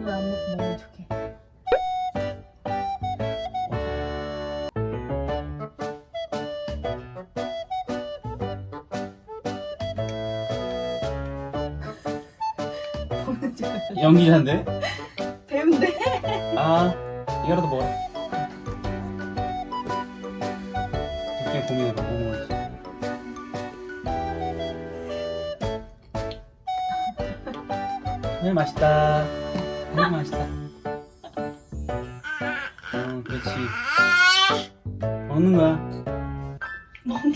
물안 먹고 먹는 척해. 연기자인데? 배운데? 아, 이거라도 먹어라. 그렇게 고민해봐, 뭐 먹을지. 네, 맛있다. 네, 맛있다. 어, 그렇지. 먹는 거야. 먹는